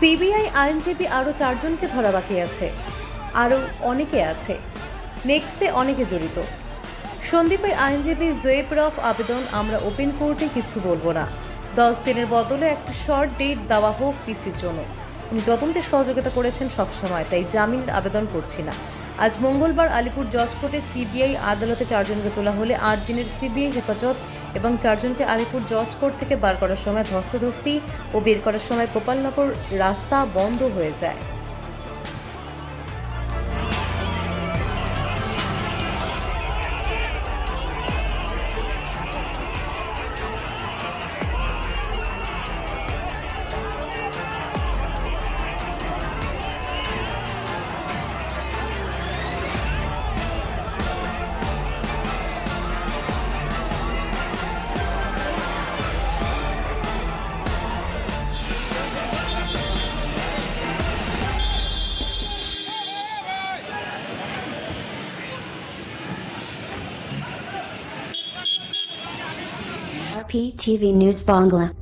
CBI, আইনজীবী আরও চারজনকে ধরা বাকি আছে আরও অনেকে আছে। নেক্সে অনেকে জড়িত। সন্দীপের আইনজীবী জয়েব রফ আবেদন আমরা ওপেন কোর্টে কিছু বলব না। দশ দিনের বদলে একটা শর্ট ডেট দেওয়া হোক পিসির জন্য। উনি তদন্তে সহযোগিতা করেছেন সবসময়, তাই জামিনের আবেদন করছি না। আজ মঙ্গলবার আলিপুর জজ কোর্টে সিবিআই আদালতে চারজনকে তোলা হলে আট দিনের সিবিআই হেফাজত এবং চারজনকে আলিপুর জজ কোর্ট থেকে বার করার সময় ধস্তাধস্তি ও বের করার সময় গোপালনগর রাস্তা বন্ধ হয়ে যায়। RPTV News Bangla